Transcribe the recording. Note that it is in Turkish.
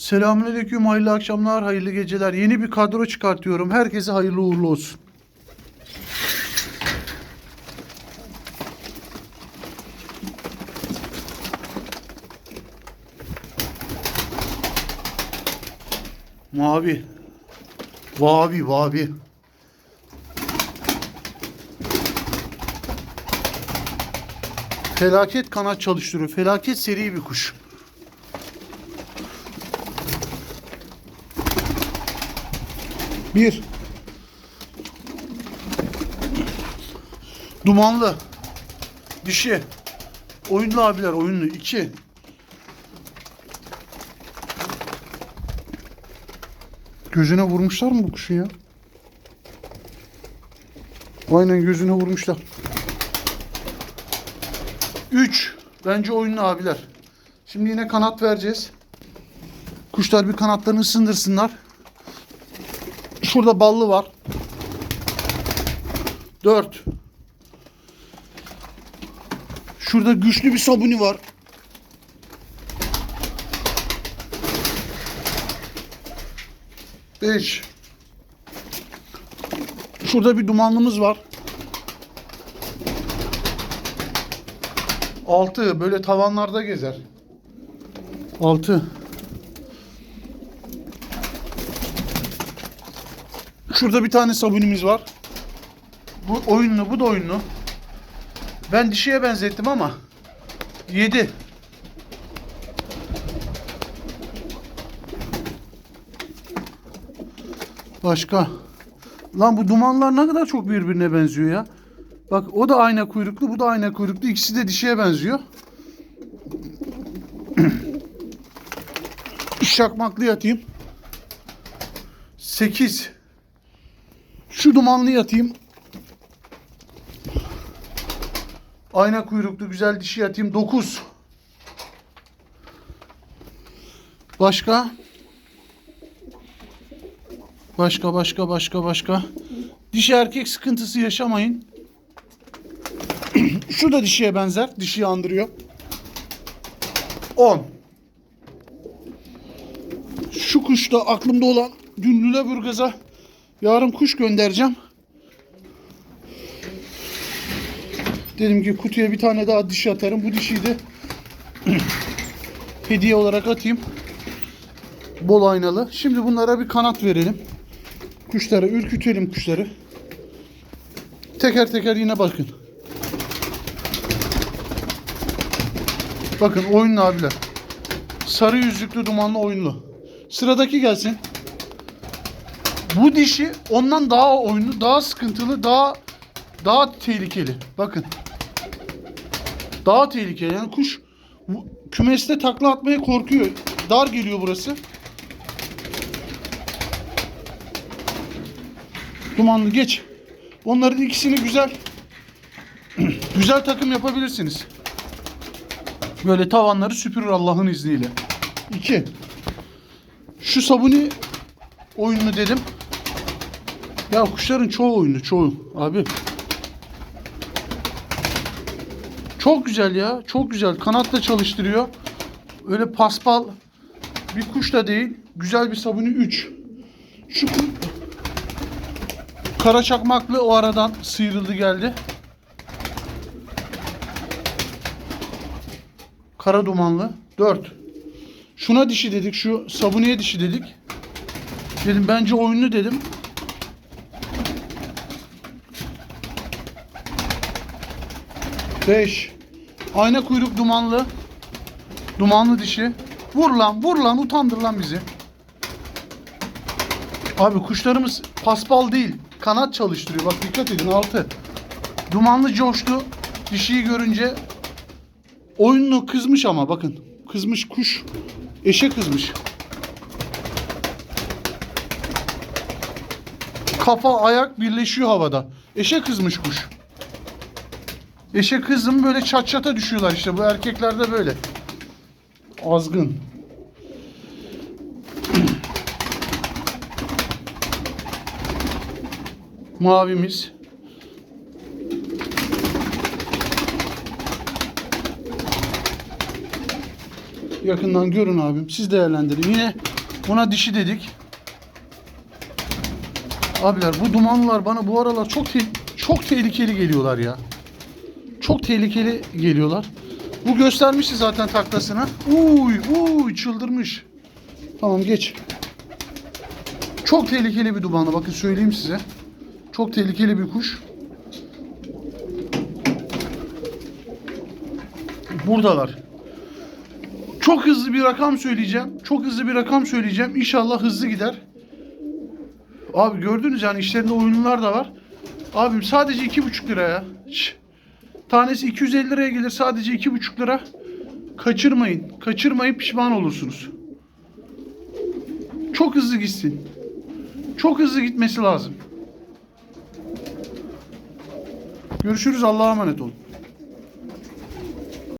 Selamünaleyküm, hayırlı akşamlar, hayırlı geceler. Yeni bir kadro çıkartıyorum. Herkese hayırlı uğurlu olsun. Mavi. Vavi, vavi. Felaket kanat çalıştırıyor. Felaket seri bir kuş. Bir. Dumanlı. Dişi. Oyunlu abiler oyunlu. İki. Gözüne vurmuşlar mı bu kuşun ya? Aynen gözüne vurmuşlar. Üç. Bence oyunlu abiler. Şimdi yine kanat vereceğiz. Kuşlar bir kanatlarını ısındırsınlar. Şurada ballı var. 4. Şurada güçlü bir sabuni var. Beş. Şurada bir dumanlımız var. Altı. Böyle tavanlarda gezer. Altı. Şurada bir tane sabunimiz var. Bu oyunlu, bu da oyunlu. Ben dişiye benzettim ama 7. Başka. Lan bu dumanlar ne kadar çok birbirine benziyor ya. Bak o da ayna kuyruklu, bu da ayna kuyruklu. İkisi de dişiye benziyor. Şakmaklı yatayım. 8. Şu dumanlı yatayım. Ayna kuyruklu güzel dişi yatayım. 9. Başka? Başka başka başka başka. Dişi erkek sıkıntısı yaşamayın. Şu da dişiye benzer. Dişiyi andırıyor. 10. Şu kuş da aklımda olan dün Lüleburgaz'a yarın kuş göndereceğim. Dedim ki kutuya bir tane daha dişi atarım. Bu dişiyi de hediye olarak atayım. Bol aynalı. Şimdi bunlara bir kanat verelim. Kuşlara ürkütelim kuşları. Teker teker yine bakın. Bakın oyunlu abiler. Sarı yüzüklü dumanlı oyunlu. Sıradaki gelsin. Bu dişi ondan daha oyunlu, daha sıkıntılı, daha daha tehlikeli. Bakın. Daha tehlikeli. Yani kuş kümeste takla atmaya korkuyor. Dar geliyor burası. Dumanlı geç. Onların ikisini güzel güzel takım yapabilirsiniz. Böyle tavanları süpürür Allah'ın izniyle. 2. Şu sabuni oyunlu dedim. Ya kuşların çoğu oyunlu çoğu abi. Çok güzel ya. Çok güzel. Kanatla çalıştırıyor. Öyle paspal bir kuş da değil. Güzel bir sabuni 3. Şu kara çakmaklı o aradan sıyrıldı geldi. Kara dumanlı 4. Şuna dişi dedik. Şu sabuniye dişi dedik. Dedim bence oyunlu dedim. Beş. Ayna kuyruk dumanlı. Dumanlı dişi. Vur lan vur lan utandır lan bizi. Abi kuşlarımız paspal değil. Kanat çalıştırıyor. Bak dikkat edin altı. Dumanlı coştu. Dişiyi görünce oyunlu kızmış ama bakın. Kızmış kuş. Eşe kızmış. Kafa ayak birleşiyor havada. Eşe kızmış kuş. Eşe kızım böyle çat çata düşüyorlar işte. Bu erkeklerde böyle. Azgın. Mavimiz. yakından görün abim. Siz değerlendirin. Yine buna dişi dedik. Abiler bu dumanlılar bana bu aralar çok te- çok tehlikeli geliyorlar ya. Çok tehlikeli geliyorlar. Bu göstermişti zaten taklasını. Uy uy çıldırmış. Tamam geç. Çok tehlikeli bir dumanlı. Bakın söyleyeyim size. Çok tehlikeli bir kuş. Buradalar. Çok hızlı bir rakam söyleyeceğim. Çok hızlı bir rakam söyleyeceğim. İnşallah hızlı gider. Abi gördünüz yani işlerinde oyunlar da var. Abim sadece iki buçuk lira ya. Şş. Tanesi 250 liraya gelir sadece iki buçuk lira. Kaçırmayın. Kaçırmayın pişman olursunuz. Çok hızlı gitsin. Çok hızlı gitmesi lazım. Görüşürüz. Allah'a emanet olun.